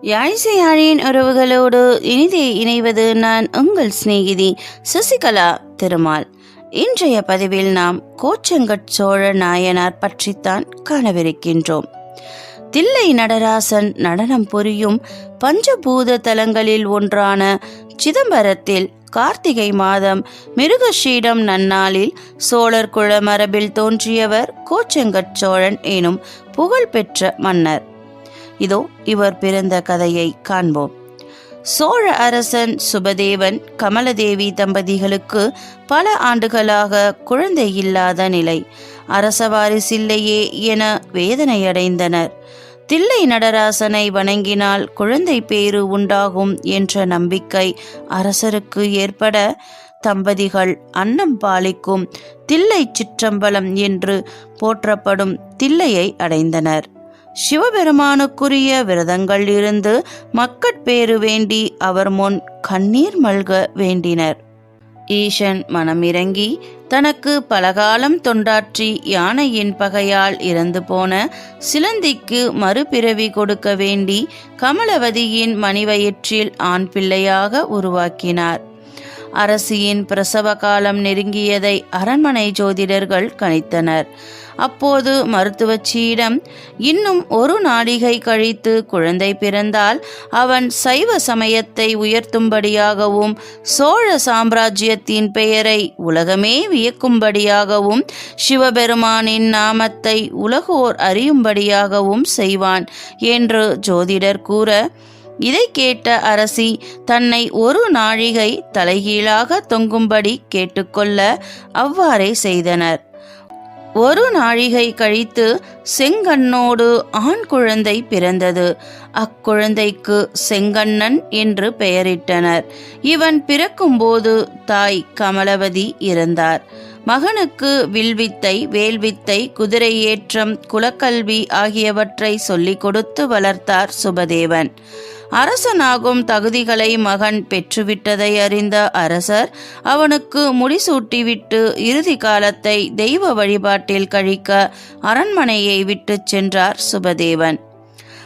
யாழிசையாழியின் உறவுகளோடு இனிதே இணைவது நான் உங்கள் சிநேகிதி சசிகலா திருமால். இன்றைய பதிவில் நாம் கோச்சங்கட் சோழ நாயனார் பற்றித்தான் காணவிருக்கின்றோம். தில்லை நடராசன் நடனம் புரியும் பஞ்சபூத தலங்களில் ஒன்றான சிதம்பரத்தில் கார்த்திகை மாதம் மிருகஷீடம் நன்னாளில் சோழர் குல மரபில் தோன்றியவர் கோச்செங்கட் சோழன் எனும் புகழ்பெற்ற மன்னர். இதோ இவர் பிறந்த கதையை காண்போம். சோழ அரசன் சுபதேவன் கமலதேவி தம்பதிகளுக்கு பல ஆண்டுகளாக குழந்தை இல்லாத நிலை. அரச வாரிசில்லையே என வேதனையடைந்தனர். தில்லை நடராசனை வணங்கினால் குழந்தை பேறு உண்டாகும் என்ற நம்பிக்கை அரசருக்கு ஏற்பட தம்பதிகள் அன்னம் பாலிக்கும் தில்லை சிற்றம்பலம் என்று போற்றப்படும் தில்லையை அடைந்தனர். சிவபெருமானுக்குரிய விரதங்கள் இருந்து மக்கட்பேறு வேண்டி அவர் முன் கண்ணீர் மல்க வேண்டினர். ஈசன் மனமிறங்கி தனக்கு பலகாலம் தொண்டாற்றி யானையின் பகையால் இறந்து போன சிலந்திக்கு மறுபிறவி கொடுக்க வேண்டி கமலவதியின் மணிவயிற்றில் ஆண் பிள்ளையாக உருவாக்கினார். அரசியின் பிரசவ காலம் நெருங்கியதை அரண்மனை ஜோதிடர்கள் கணித்தனர். அப்போது மருத்துவச்சியிடம் இன்னும் ஒரு நாடிகை கழித்து குழந்தை பிறந்தால் அவன் சைவ சமயத்தை உயர்த்தும்படியாகவும் சோழ சாம்ராஜ்யத்தின் பெயரை உலகமே வியக்கும்படியாகவும் சிவபெருமானின் நாமத்தை உலகோர் அறியும்படியாகவும் செய்வான் என்று ஜோதிடர் கூற இதை கேட்ட அரசி தன்னை ஒரு நாழிகை தலைகீழாக தொங்கும்படி கேட்டுக்கொள்ள அவ்வாறே செய்தனர். ஒரு நாழிகை கழித்து செங்கண்ணோடு ஆண் குழந்தை பிறந்தது. அக்குழந்தைக்கு செங்கண்ணன் என்று பெயரிட்டனர். இவன் பிறக்கும்போது தாய் கமலவதி இருந்தார் மகனுக்கு வில்வித்தை வேல்வித்தை குதிரை ஏற்றம் குலக்கல்வி ஆகியவற்றை சொல்லிக் கொடுத்து வளர்த்தார் சுபதேவன். அரசனாகும் தகுதிகளை மகன் பெற்றுவிட்டதை அறிந்த அரசர் அவனுக்கு முடிசூட்டிவிட்டு இறுதி காலத்தை தெய்வ வழிபாட்டில் கழிக்க அரண்மனையை விட்டுச் சென்றார் சுபதேவன்.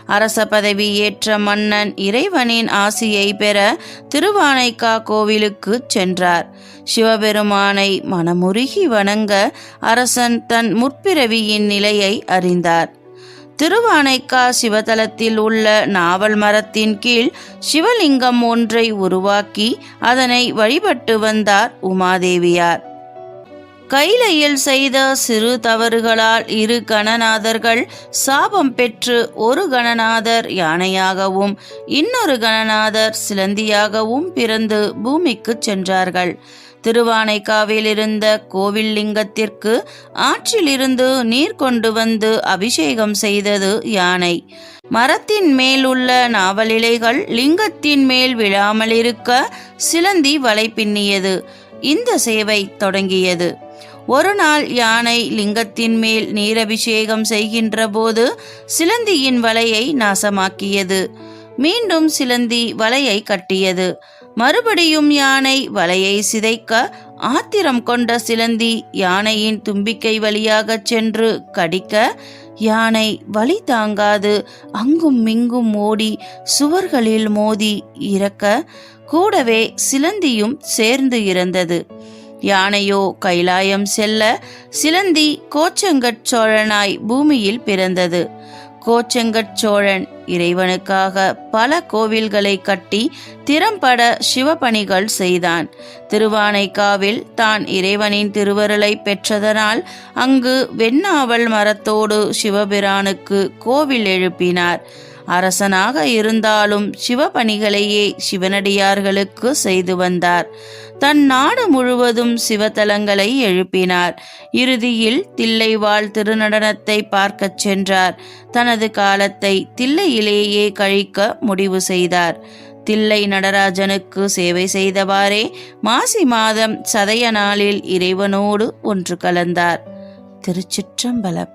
அரச பதவி ஏற்ற மன்னன் இறைவனின் ஆசியை பெற திருவானைக்கா கோவிலுக்கு சென்றார். சிவபெருமானை மனமுருகி வணங்க அரசன் தன் முற்பிறவியின் நிலையை அறிந்தார். திருவானைக்கா சிவதலத்தில் உள்ள நாவல் மரத்தின் கீழ் சிவலிங்கம் ஒன்றை உருவாக்கி அதனை வழிபட்டு வந்தார் உமாதேவியார். கைலையில் செய்த சிறு தவறுகளால் இரு கணநாதர்கள் சாபம் பெற்று ஒரு கணநாதர் யானையாகவும் இன்னொரு கணநாதர் சிலந்தியாகவும் பிறந்து பூமிக்கு சென்றார்கள். திருவானைக்காவில் இருந்த கோவில் லிங்கத்திற்கு ஆற்றிலிருந்து நீர் கொண்டு வந்து அபிஷேகம் செய்தது யானை. மரத்தின் மேல் உள்ள நாவலிலைகள் லிங்கத்தின் மேல் விழாமல் இருக்க சிலந்தி வலை பின்னியது. இந்த சேவை தொடங்கியது. ஒரு நாள் யானை லிங்கத்தின் மேல் நீரபிஷேகம் செய்கின்ற போது சிலந்தியின் வலையை நாசமாக்கியது. மீண்டும் சிலந்தி வலையை கட்டியது. மறுபடியும் யானை வலையை சிதைக்க ஆத்திரம் கொண்ட சிலந்தி யானையின் தும்பிக்கை வழியாகச் சென்று கடிக்க யானை வழி தாங்காது அங்கும் இங்கும் ஓடி சுவர்களில் மோதி இறக்க கூடவே சிலந்தியும் சேர்ந்து இறந்தது. யானையோ கைலாயம் செல்ல சிலந்தி கோச்சங்கட் சோழனாய் பூமியில் பிறந்தது. கோச்செங்கட் சோழன் இறைவனுக்காக பல கோவில்களை கட்டி திறம்பட சிவபணிகள் செய்தான். திருவானைக்காவில் தான் இறைவனின் திருவருளை பெற்றதனால் அங்கு வெண்ணாவல் மரத்தோடு சிவபிரானுக்கு கோவில் எழுப்பினார். அரசனாக இருந்தாலும் சிவபணிகளையே சிவனடியார்களுக்கு செய்து வந்தார். தன் நாடு முழுவதும் சிவத்தலங்களை எழுப்பினார். இறுதியில் தில்லைவாழ் திருநடனத்தை பார்க்கச் சென்றார். தனது காலத்தை தில்லையிலேயே கழிக்க முடிவு செய்தார். தில்லை நடராஜனுக்கு சேவை செய்தவாறே மாசி மாதம் சதய நாளில் இறைவனோடு ஒன்று கலந்தார். திருச்சிற்றம்பலம்.